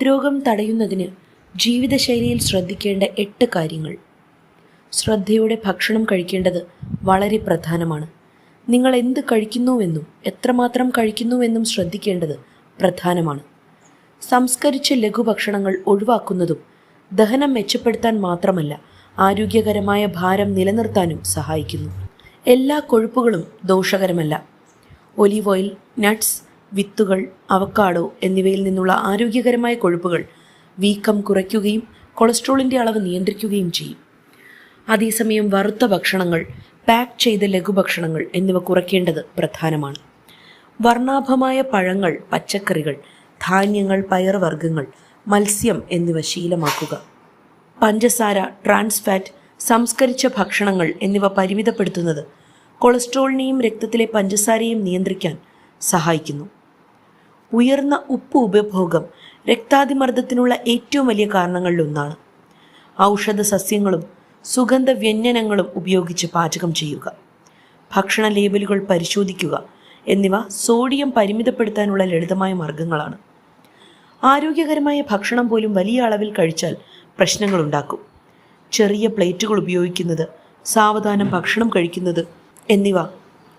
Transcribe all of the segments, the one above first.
ഹൃദ്രോഗം തടയുന്നതിന് ജീവിതശൈലിയിൽ ശ്രദ്ധിക്കേണ്ട എട്ട് കാര്യങ്ങൾ. ശ്രദ്ധയോടെ ഭക്ഷണം കഴിക്കേണ്ടത് വളരെ പ്രധാനമാണ്. നിങ്ങൾ എന്ത് കഴിക്കുന്നുവെന്നും എത്രമാത്രം കഴിക്കുന്നുവെന്നും ശ്രദ്ധിക്കേണ്ടത് പ്രധാനമാണ്. സംസ്കരിച്ച ലഘുഭക്ഷണങ്ങൾ ഒഴിവാക്കുന്നതും ദഹനം മെച്ചപ്പെടുത്താൻ മാത്രമല്ല ആരോഗ്യകരമായ ഭാരം നിലനിർത്താനും സഹായിക്കുന്നു. എല്ലാ കൊഴുപ്പുകളും ദോഷകരമല്ല. ഒലിവ് ഓയിൽ നട്ട്സ് വിത്തുകൾ അവക്കാടോ എന്നിവയിൽ നിന്നുള്ള ആരോഗ്യകരമായ കൊഴുപ്പുകൾ വീക്കം കുറയ്ക്കുകയും കൊളസ്ട്രോളിന്റെ അളവ് നിയന്ത്രിക്കുകയും ചെയ്യും. അതേസമയം വറുത്ത ഭക്ഷണങ്ങൾ പാക്ക് ചെയ്ത ലഘുഭക്ഷണങ്ങൾ എന്നിവ കുറയ്ക്കേണ്ടത് പ്രധാനമാണ്. വർണാഭമായ പഴങ്ങൾ പച്ചക്കറികൾ ധാന്യങ്ങൾ പയറുവർഗങ്ങൾ മത്സ്യം എന്നിവ ശീലമാക്കുക. പഞ്ചസാര ട്രാൻസ് ഫാറ്റ് സംസ്കരിച്ച ഭക്ഷണങ്ങൾ എന്നിവ പരിമിതപ്പെടുത്തുന്നത് കൊളസ്ട്രോളിനെയും രക്തത്തിലെ പഞ്ചസാരയും നിയന്ത്രിക്കാൻ സഹായിക്കുന്നു. ഉയർന്ന ഉപ്പ് ഉപഭോഗം രക്താതിമർദ്ദത്തിനുള്ള ഏറ്റവും വലിയ കാരണങ്ങളിലൊന്നാണ്. ഔഷധ സസ്യങ്ങളും സുഗന്ധ വ്യഞ്ജനങ്ങളും ഉപയോഗിച്ച് പാചകം ചെയ്യുക ഭക്ഷണ ലേബലുകൾ പരിശോധിക്കുക എന്നിവ സോഡിയം പരിമിതപ്പെടുത്താനുള്ള ലളിതമായ മാർഗങ്ങളാണ്. ആരോഗ്യകരമായ ഭക്ഷണം പോലും വലിയ അളവിൽ കഴിച്ചാൽ പ്രശ്നങ്ങളുണ്ടാക്കും ചെറിയ പ്ലേറ്റുകൾ ഉപയോഗിക്കുന്നത് സാവധാനം ഭക്ഷണം കഴിക്കുന്നത് എന്നിവ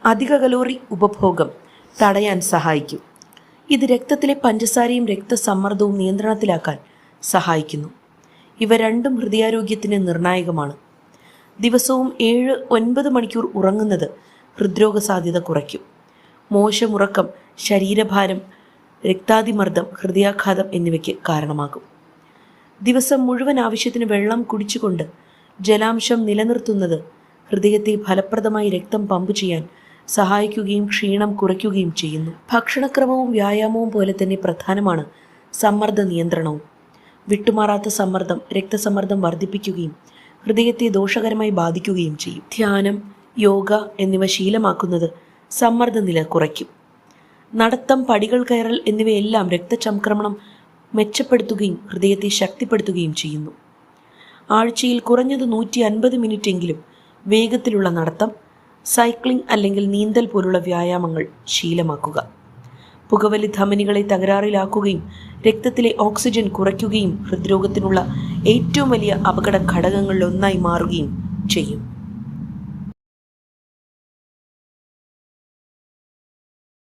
അധിക കലോറി ഉപഭോഗം തടയാൻ സഹായിക്കും. ഇത് രക്തത്തിലെ പഞ്ചസാരയും രക്തസമ്മർദ്ദവും നിയന്ത്രണത്തിലാക്കാൻ സഹായിക്കുന്നു. ഇവ രണ്ടും ഹൃദയാരോഗ്യത്തിന് നിർണായകമാണ്. ദിവസവും ഏഴ് ഒൻപത് മണിക്കൂർ ഉറങ്ങുന്നത് ഹൃദ്രോഗ സാധ്യത കുറയ്ക്കും. മോശമുറക്കം ശരീരഭാരം രക്താതിമർദ്ദം ഹൃദയാഘാതം എന്നിവയ്ക്ക് കാരണമാകും. ദിവസം മുഴുവൻ ആവശ്യത്തിന് വെള്ളം കുടിച്ചുകൊണ്ട് ജലാംശം നിലനിർത്തുന്നത് ഹൃദയത്തെ ഫലപ്രദമായി രക്തം പമ്പ് ചെയ്യാൻ സഹായിക്കുകയും ക്ഷീണം കുറയ്ക്കുകയും ചെയ്യുന്നു. ഭക്ഷണക്രമവും വ്യായാമവും പോലെ തന്നെ പ്രധാനമാണ് സമ്മർദ്ദ നിയന്ത്രണവും. വിട്ടുമാറാത്ത സമ്മർദ്ദം രക്തസമ്മർദ്ദം വർദ്ധിപ്പിക്കുകയും ഹൃദയത്തെ ദോഷകരമായി ബാധിക്കുകയും ചെയ്യും. ധ്യാനം യോഗ എന്നിവ ശീലമാക്കുന്നത് സമ്മർദ്ദ നില കുറയ്ക്കും. നടത്തം പടികൾ കയറൽ എന്നിവയെല്ലാം രക്തചംക്രമണം മെച്ചപ്പെടുത്തുകയും ഹൃദയത്തെ ശക്തിപ്പെടുത്തുകയും ചെയ്യുന്നു. ആഴ്ചയിൽ കുറഞ്ഞത് നൂറ്റി അൻപത് മിനിറ്റെങ്കിലും വേഗത്തിലുള്ള നടത്തം സൈക്ലിംഗ് അല്ലെങ്കിൽ നീന്തൽ പോലുള്ള വ്യായാമങ്ങൾ ശീലമാക്കുക. പുകവലി ധമനികളെ തകരാറിലാക്കുകയും രക്തത്തിലെ ഓക്സിജൻ കുറയ്ക്കുകയും ഹൃദ്രോഗത്തിനുള്ള ഏറ്റവും വലിയ അപകട ഘടകങ്ങളിലൊന്നായി മാറുകയും ചെയ്യും.